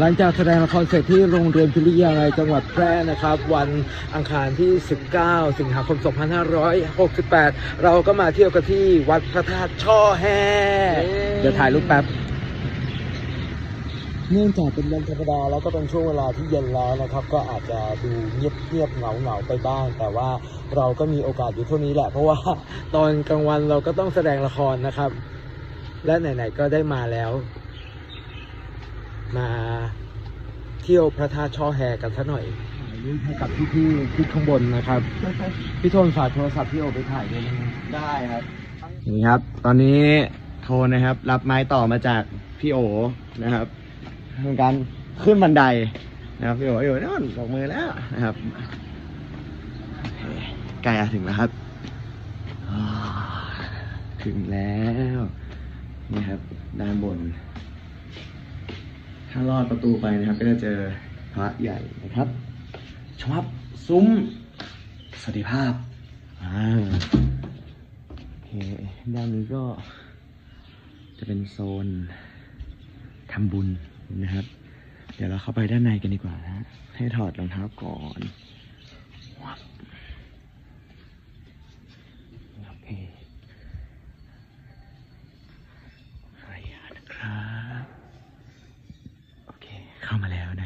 หลังจากแสดงละครเสร็จที่โรงเรียนพิริยาลัยจังหวัดแพร่นะครับ วันอังคารที่ 19 สิงหาคม 2568 เราก็มาเที่ยวกันที่วัดพระธาตุช่อแฮเดี๋ยวถ่ายรูปแป๊บเนื่องจากเป็นวันธรรมดาแล้วก็เป็นช่วงเวลาที่เย็นแล้วนะครับ ก็อาจจะดูเงียบเงียบเหงาเหงาๆไปบ้าง แต่ว่าเราก็มีโอกาสอยู่เท่านี้แหละ เพราะว่าตอนกลางวันเราก็ต้องแสดงละครนะครับ และไหนๆก็ได้มาแล้ว มาเที่ยวพระธาตุช่อแฮกันซะหน่อยยรูปให้กับพี่ๆที่ข้างบนนะครับ พี่โทนฝากโทรศัพท์พี่โอไปถ่ายด้วยนะได้ครับ นี่ครับ ตอนนี้โทนนะครับ รับไม้ต่อมาจากพี่โอนะครับทำการขึ้นบันไดนะครับพี่โออยู่นั่นบอกมือแล้วนะครับใกล้จะถึงแล้วครับอ่าถึงแล้วนี่ครับด้านบน ถ้าลอดประตูไปนะครับ ก็จะเจอพระใหญ่นะครับชวับซุ้มสวัสดิภาพอ่าโอเคด้านนี้ก็ จะเป็นโซนทำบุญนะครับ เดี๋ยวเราเข้าไปด้านในกันดีกว่านะให้ถอดรองเท้าก่อนโอเคขออนุญาตนะครับ โอ เข้ามาแล้วนะ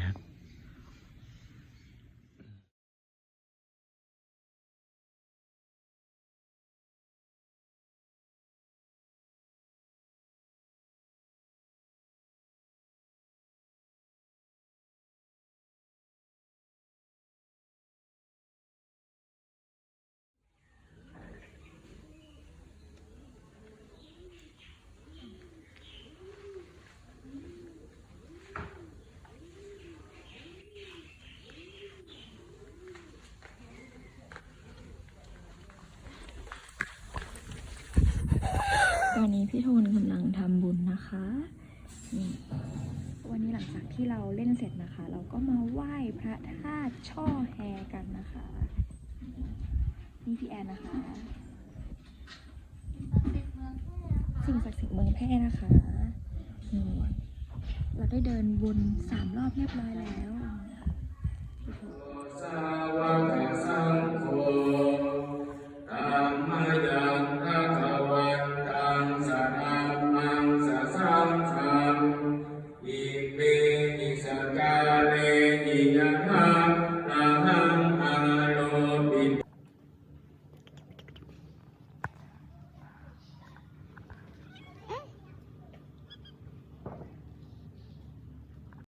ตอนนี้พี่โทนกำลังทำบุญนะคะนี่วันนี้หลังจากที่เราเล่นเสร็จนะคะ เราก็มาไหว้พระธาตุช่อแฮกันนะคะ นี่พี่แอนนะคะ สิ่งศักดิ์สิทธิ์เมืองแพร่นะคะนี่เราได้เดินวนสามรอบเรียบร้อยแล้ว